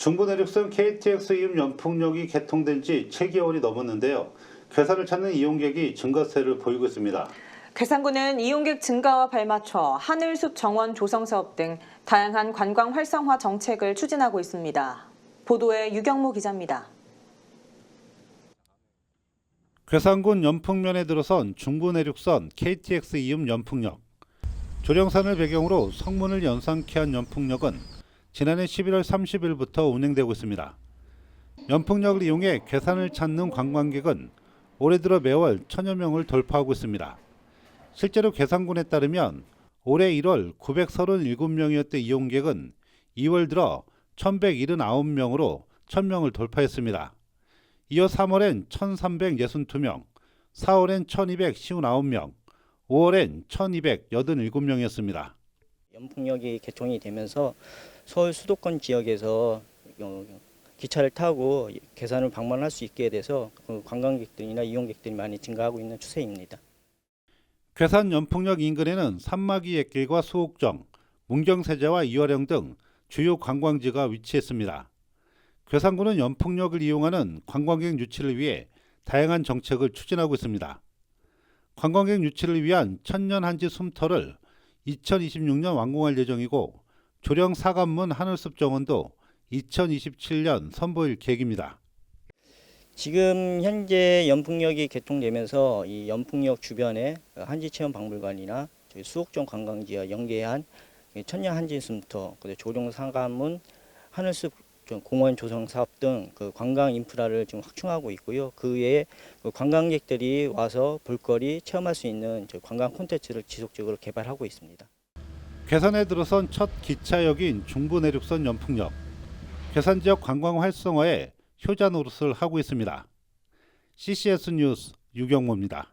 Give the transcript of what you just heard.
중부 내륙선 KTX 이음 연풍역이 개통된 지 7개월이 넘었는데요. 괴산을 찾는 이용객이 증가세를 보이고 있습니다. 괴산군은 이용객 증가와 발맞춰 하늘숲 정원 조성 사업 등 다양한 관광 활성화 정책을 추진하고 있습니다. 보도에 유경모 기자입니다. 괴산군 연풍면에 들어선 중부 내륙선 KTX 이음 연풍역. 조령산을 배경으로 성문을 연상케 한 연풍역은 지난해 11월 30일부터 운행되고 있습니다. 연풍역을 이용해 괴산을 찾는 관광객은 올해 들어 매월 천여 명을 돌파하고 있습니다. 실제로 괴산군에 따르면 올해 1월 937명이었던 이용객은 2월 들어 1179명으로 1000명을 돌파했습니다. 이어 3월엔 1362명, 4월엔 1259명, 5월엔 1287명이었습니다. 연풍역이 개통이 되면서 서울 수도권 지역에서 어, 기차를 타고 괴산을 방문할 수 있게 돼서 그 관광객들이나 이용객들이 많이 증가하고 있는 추세입니다. 괴산 연풍역 인근에는 산마기 옛길과 수옥정, 문경세제와 이화령 등 주요 관광지가 위치했습니다. 괴산군은 연풍역을 이용하는 관광객 유치를 위해 다양한 정책을 추진하고 있습니다. 관광객 유치를 위한 천년 한지 숨터를 2026년 완공할 예정이고 조령 사관문 하늘숲 정원도 2027년 선보일 계획입니다. 지금 현재 연풍역이 개통되면서 이 연풍역 주변에 한지체험 박물관이나 저희 수옥정 관광지와 연계한 이 천년 그리고 조령 상가문, 하늘숲 좀 공원 조성 사업 등 그 관광 인프라를 지금 확충하고 있고요. 그 외에 그 관광객들이 와서 볼거리 체험할 수 있는 관광 콘텐츠를 지속적으로 개발하고 있습니다. 괴산에 들어선 첫 기차역인 중부 내륙선 연풍역. 괴산 지역 관광 활성화에 효자 노릇을 하고 있습니다. CCS 뉴스 유경모입니다.